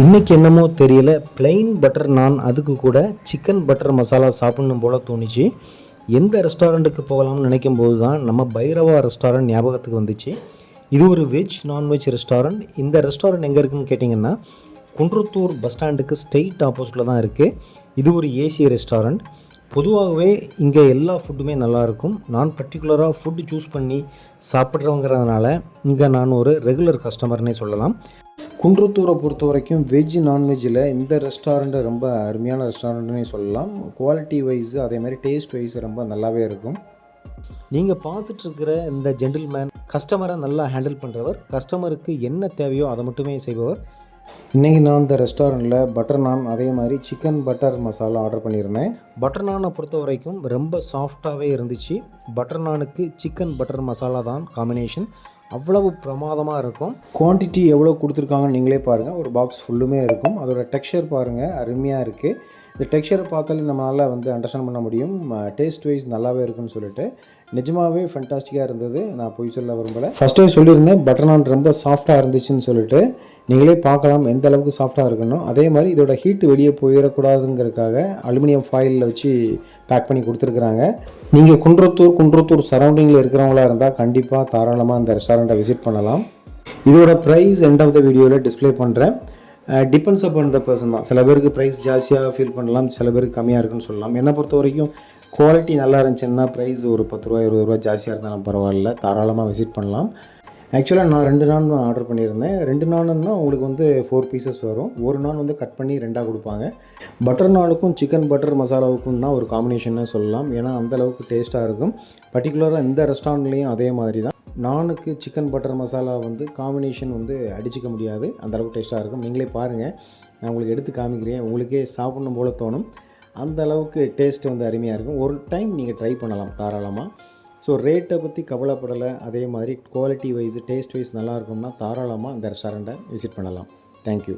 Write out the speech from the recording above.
இன்றைக்கி என்னமோ தெரியல. பிளெயின் பட்டர் நான் அதுக்கு கூட சிக்கன் பட்டர் மசாலா சாப்பிடணும் போல் தோணுச்சு. எந்த ரெஸ்டாரண்ட்டுக்கு போகலாம்னு நினைக்கும் போது தான் நம்ம பைரவா ரெஸ்டாரண்ட் ஞாபகத்துக்கு வந்துச்சு. இது ஒரு வெஜ் நான்வெஜ் ரெஸ்டாரண்ட் இந்த ரெஸ்டாரண்ட் எங்கே இருக்குன்னு கேட்டிங்கன்னா குன்றத்தூர் பஸ் ஸ்டாண்டுக்கு ஸ்ட்ரெயிட் ஆப்போசிட்டில் தான் இருக்குது இது ஒரு ஏசி ரெஸ்டாரண்ட் பொதுவாகவே இங்கே எல்லா ஃபுட்டுமே நல்லாயிருக்கும். நான் பர்டிகுலராக ஃபுட்டு சூஸ் பண்ணி சாப்பிட்றவங்கிறதுனால இங்கே நான் ஒரு ரெகுலர் கஸ்டமர்னே சொல்லலாம். குன்றத்தூரை பொறுத்த வரைக்கும் வெஜ் நான்வெஜ்ஜில் இந்த ரெஸ்டாரண்ட்டு ரொம்ப அருமையான ரெஸ்டாரண்ட்னே சொல்லலாம். குவாலிட்டி வைஸ் அதே மாதிரி டேஸ்ட் வைஸ் ரொம்ப நல்லாவே இருக்கும். நீங்கள் பார்த்துட்ருக்கிற இந்த ஜென்டில்மேன் கஸ்டமரை நல்லா ஹேண்டில் பண்ணுறவர் கஸ்டமருக்கு என்ன தேவையோ அதை மட்டுமே செய்பவர். இன்றைக்கி நான் இந்த ரெஸ்டாரண்ட்டில் பட்டர் நான் அதே மாதிரி சிக்கன் பட்டர் மசாலா ஆர்டர் பண்ணியிருந்தேன். பட்டர் நானை பொறுத்த வரைக்கும் ரொம்ப சாஃப்டாகவே இருந்துச்சு. பட்டர் நானுக்கு சிக்கன் பட்டர் மசாலா தான் காம்பினேஷன் அவ்வளவு பிரமாதமாக இருக்கும். குவான்டிட்டி எவ்வளோ கொடுத்துருக்காங்கன்னு நீங்களே பாருங்கள் ஒரு பாக்ஸ் ஃபுல்லுமே இருக்கும். அதோட டெக்ஸ்சர் பாருங்கள் அருமையாக இருக்குது இந்த டெக்ஸ்சரை பார்த்தாலே நம்மளால் வந்து அண்டர்ஸ்டாண்ட் பண்ண முடியும். டேஸ்ட் வைஸ் நல்லாவே இருக்குன்னு சொல்லிட்டு. நிஜமாகவே ஃபென்டாஸ்டிக்காக இருந்தது. நான் பொய் சொல்ல விரும்பலை. ஃபஸ்ட்டே சொல்லியிருந்தேன் பட்டர் நான் ரொம்ப சாஃப்டாக இருந்துச்சுன்னு சொல்லிட்டு. நீங்களே பார்க்கலாம் எந்த அளவுக்கு சாஃப்டாக இருக்கணும் அதே மாதிரி இதோட ஹீட் வெளியே போயிடக்கூடாதுங்கிறதுக்காக அலுமினியம் ஃபாயிலில் வச்சு பேக் பண்ணி கொடுத்துருக்குறாங்க. நீங்கள் குன்றத்தூர் குன்றத்தூர் சரௌண்டிங்கில் இருக்கிறவங்களா இருந்தால் கண்டிப்பாக தாராளமாக அந்த ரெஸ்டாரண்ட்டை விசிட் பண்ணலாம். இதோட ப்ரைஸ் எண்ட் ஆஃப் த வீடியோவில் டிஸ்ப்ளே பண்ணுறேன் டிபெண்ட்ஸ் அப்பான் த பர்சன் தான். சில பேருக்கு ப்ரைஸ் ஜாஸ்தியாக ஃபீல் பண்ணலாம் சில பேருக்கு கம்மியாக இருக்குன்னு சொல்லலாம். என்னை பொறுத்த வரைக்கும் குவாலிட்டி நல்லா இருந்துச்சுன்னா ப்ரைஸ் ஒரு பத்து ரூபா இருபது ரூபா ஜாஸ்தியாக இருந்தாலும் பரவாயில்ல. தாராளமாக விசிட் பண்ணலாம். ஆக்சுவலாக நான் ரெண்டு நான் ஆர்டர் பண்ணியிருந்தேன். ரெண்டு நானுன்னா உங்களுக்கு வந்து ஃபோர் பீசஸ் வரும். ஒரு நான் வந்து கட் பண்ணி ரெண்டாக கொடுப்பாங்க. பட்டர் நானுக்கும் சிக்கன் பட்டர் மசாலாவுக்கும் தான் ஒரு காம்பினேஷன்னு சொல்லலாம். ஏன்னா அந்தளவுக்கு டேஸ்ட்டாக இருக்கும். பர்டிகுலராக இந்த ரெஸ்டாரண்ட்லேயும் அதே மாதிரி தான். நானுக்கு சிக்கன் பட்டர் மசாலா வந்து காம்பினேஷன் வந்து அடிச்சிக்க முடியாது. அந்த அளவுக்கு டேஸ்ட்டாக இருக்கும். நீங்களே பாருங்கள் நான் உங்களுக்கு எடுத்து காமிக்கிறேன். உங்களுக்கே சாப்பிடணும் போல தோணும். அந்த அளவுக்கு டேஸ்ட் வந்து அருமையாக இருக்கும். ஒரு டைம் நீங்கள் ட்ரை பண்ணலாம் தாராளமாக ஸோ ரேட்டை பற்றி கவலைப்படலை. அதே மாதிரி குவாலிட்டி வைஸ் டேஸ்ட் வைஸ் நல்லா இருக்கும்னா தாராளமாக அந்த ரெஸ்டாரண்ட்டை விசிட் பண்ணலாம். தேங்க்யூ